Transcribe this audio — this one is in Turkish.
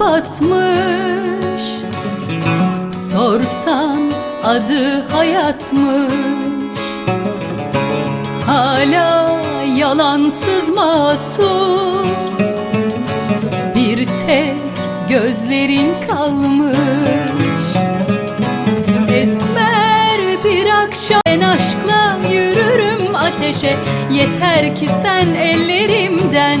batmış. Sorsan adı hayatmış. Hala yalansız masum. Bir tek gözlerin kalmış. Esmer bir akşam ben aşkla yürürüm ateşe. Yeter ki sen ellerimden